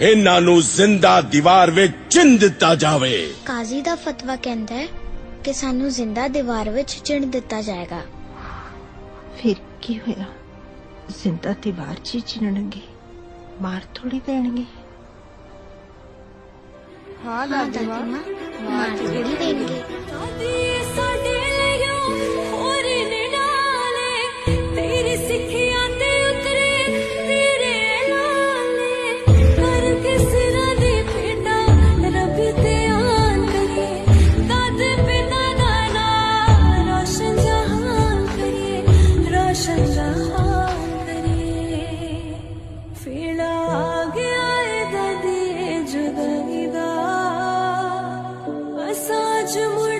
ਇਹਨਾਂ ਨੂੰ ਜ਼ਿੰਦਾ ਦੀਵਾਰ ਵਿੱਚ ਚਿੰਨ ਦਿੱਤਾ ਜਾਵੇ। ਕਾਜ਼ੀ ਦਾ ਫਤਵਾ ਕਹਿੰਦਾ ਹੈ ਕਿ ਸਾਨੂੰ ਜ਼ਿੰਦਾ ਦੀਵਾਰ ਵਿੱਚ ਚਿਣ ਦਿੱਤਾ ਜਾਏਗਾ। ਫਿਰ ਕੀ ਹੋਇਆ? ਜ਼ਿੰਦਾ ਦੀਵਾਰ 'ਚ ਹੀ ਚਿਣਨਗੇ ਮਾਰ ਥੋੜੀ ਦੇਣਗੇ। ਹਾਂ ਦਾਦੀ ਮਾਂ। ਮਾਰ ਥੋੜੀ ਦੇਣਗੇ। साज मुड़